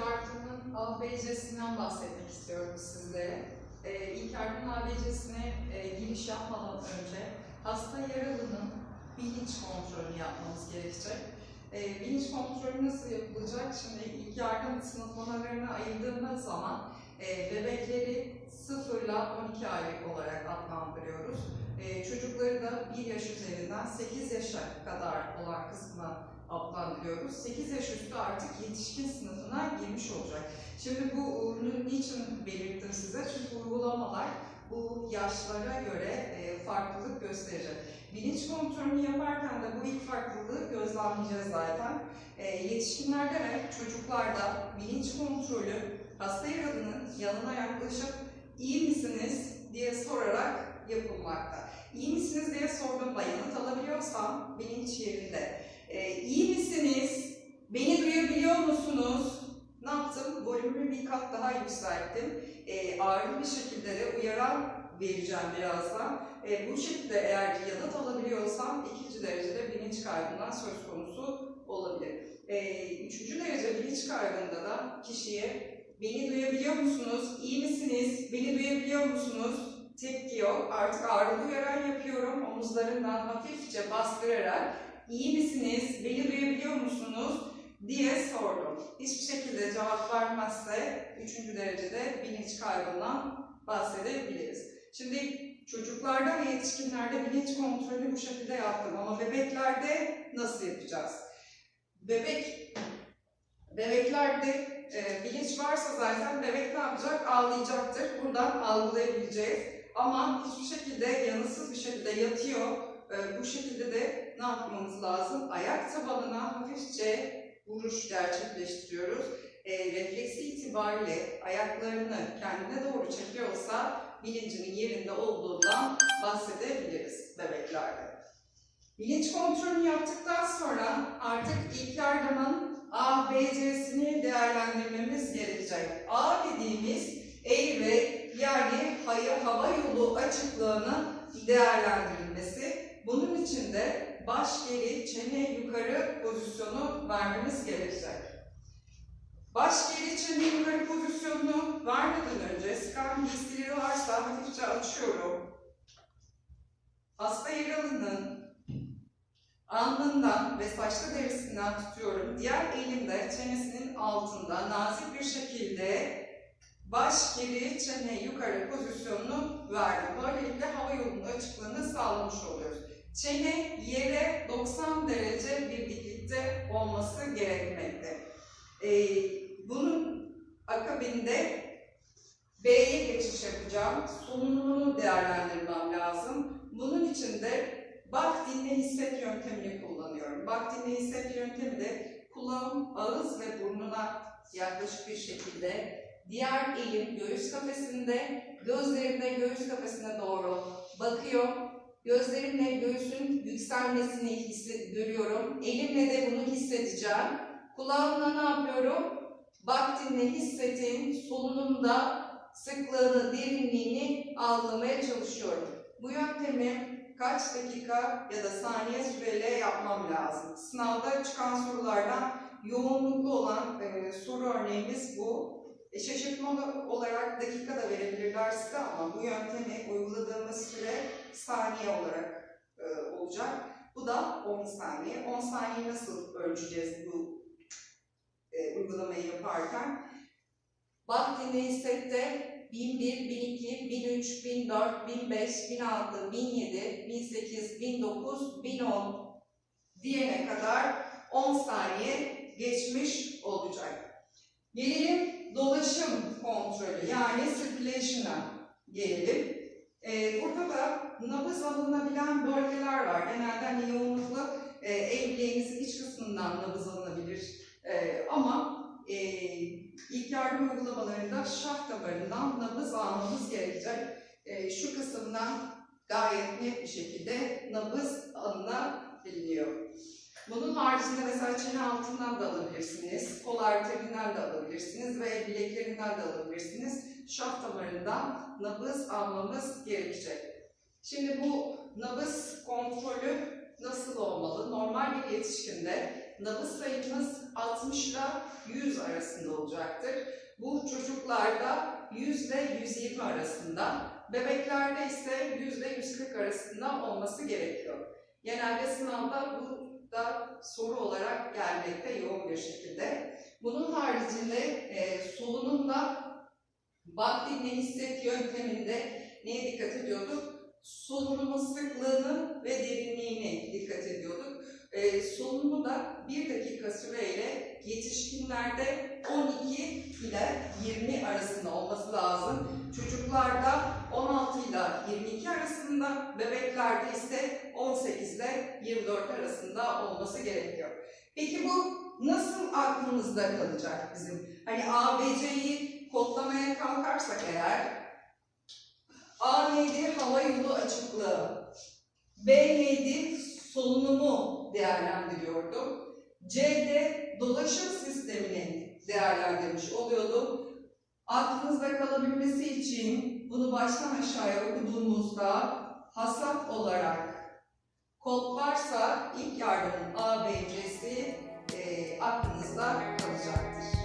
yardımın ABC'sinden bahsetmek istiyorum sizlere. Ee, ilk yardım ABC'sine e, giriş yapmadan önce hasta yaralının bilinç kontrolünü yapmamız gerekecek. Ee, bilinç kontrolü nasıl yapılacak? Şimdi ilk yardım sınıflamalarını ayırdığımız zaman e, bebekleri 0 ile 12 aylık olarak adlandırıyoruz. E, çocukları da 1 yaş üzerinden 8 yaşa kadar olan kısmına adlandırıyoruz. 8 yaş üstü artık yetişkin sınıfına girmiş olacak. Şimdi bu ürünü niçin belirttim size? Çünkü uygulamalar bu yaşlara göre e, farklılık gösterecek. Bilinç kontrolünü yaparken de bu ilk farklılığı gözlemleyeceğiz zaten. E, yetişkinlerde ve çocuklarda bilinç kontrolü hasta yaralının yanına yaklaşıp iyi misiniz diye sorarak yapılmakta. İyi misiniz diye sorduğumda yanıt alabiliyorsam bilinç yerinde. Ee, iyi misiniz? Beni duyabiliyor musunuz? Ne yaptım? Volümümü bir kat daha yükselttim. Ee, ağırlı bir şekilde de uyaran vereceğim birazdan. Ee, bu şekilde eğer yanıt alabiliyorsam ikinci derecede bilinç kaybından söz konusu olabilir. Ee, üçüncü derece bilinç kaybında da kişiye beni duyabiliyor musunuz? İyi misiniz? Beni duyabiliyor musunuz? Tepki yok. Artık ağırlı uyaran yapıyorum. Omuzlarından hafifçe bastırarak iyi misiniz? Beni duyabiliyor musunuz? diye sordum. Hiçbir şekilde cevap vermezse üçüncü derecede bilinç kaybından bahsedebiliriz. Şimdi çocuklarda ve yetişkinlerde bilinç kontrolü bu şekilde yaptım ama bebeklerde nasıl yapacağız? Bebek, bebeklerde e, bilinç varsa zaten bebek ne yapacak? Ağlayacaktır. Buradan algılayabileceğiz. Ama hiçbir şekilde yanısız bir şekilde yatıyor. E, bu şekilde de ne yapmamız lazım? Ayak tabanına hafifçe vuruş gerçekleştiriyoruz. E, refleksi itibariyle ayaklarını kendine doğru çekiyorsa bilincinin yerinde olduğundan bahsedebiliriz bebeklerde. Bilinç kontrolünü yaptıktan sonra artık ilk yardımın A, B, C'sini değerlendirmemiz gerekecek. A dediğimiz airway yani hava yolu açıklığının değerlendirilmesi. Bunun için de baş geri, çene yukarı pozisyonu vermemiz gerekecek. Baş geri, çene yukarı pozisyonunu vermeden önce skan giysileri varsa hafifçe açıyorum. Hasta yaralının alnından ve saçlı derisinden tutuyorum. Diğer elimde çenesinin altında nazik bir şekilde baş geri, çene yukarı pozisyonunu verdim. Böylelikle hava yolunun açıklığını sağlamış oluyoruz. Çene yere 90 derece bir diklikte olması gerekmekte. Ee, bunun akabinde B'ye geçiş yapacağım. Solunumunu değerlendirmem lazım. Bunun için de bak dinle hisset yöntemini kullanıyorum. Bak dinle hisset yöntemi de kulağım, ağız ve burnuna yaklaşık bir şekilde diğer elim göğüs kafesinde, gözlerim de göğüs kafesine doğru bakıyor. Gözlerimle göğsün yükselmesini hisset, görüyorum. Elimle de bunu hissedeceğim. Kulağımla ne yapıyorum? Bak dinle hissetin solunumda sıklığını, derinliğini algılamaya çalışıyorum. Bu yöntemi kaç dakika ya da saniye süreyle yapmam lazım. Sınavda çıkan sorulardan yoğunluklu olan e, soru örneğimiz bu. E, şaşırtmalı olarak dakika da verebilirler size ama bu yöntemi uyguladığımız süre saniye olarak e, olacak. Bu da 10 saniye. 10 saniye nasıl ölçeceğiz bu e, uygulamayı yaparken? Bak dinle hissette 1001, 1002, 1003, 1004, 1005, 1006, 1007, 1008, 1009, 1010 diyene kadar 10 saniye geçmiş olacak. Gelelim dolaşım kontrolü yani circulation'a gelelim. Ee, burada da nabız alınabilen bölgeler var. Genelde hani yoğunlukla e, el bileğimizin iç kısmından nabız alınabilir. E, ama e, ilk yardım uygulamalarında şah damarından nabız almamız gerekecek. E, şu kısımdan gayet net bir şekilde nabız alınabiliyor. Bunun haricinde mesela çene altından da alabilirsiniz, kol arterinden de alabilirsiniz ve bileklerinden de alabilirsiniz. Şah damarından nabız almamız gerekecek. Şimdi bu nabız kontrolü nasıl olmalı? Normal bir yetişkinde nabız sayımız 60 ile 100 arasında olacaktır. Bu çocuklarda 100 ile 120 arasında, bebeklerde ise 100 ile 140 arasında olması gerekiyor. Genelde sınavda bu da soru olarak gelmekte yoğun bir şekilde. Bunun haricinde e, solunumda bak dinle hisset yönteminde neye dikkat ediyorduk? Solunumun sıklığını ve derinliğine dikkat ediyorduk. E, solunumu da 1 dakika süreyle yetişkinlerde 12 ile 20 arasında olması lazım. Çocuklarda 16 ile 22 arasında, bebeklerde ise 18 ile 24 arasında olması gerekiyor. Peki bu nasıl aklımızda kalacak bizim? Hani A, B, C'yi kodlamaya kalkarsak eğer A neydi? Hava yolu açıklığı. B neydi? Solunumu değerlendiriyorduk. C de dolaşım sistemini değerlendirmiş oluyorduk. Aklınızda kalabilmesi için bunu baştan aşağıya okuduğumuzda hasat olarak kod varsa ilk yardımın A, B, C'si e, aklınızda kalacaktır.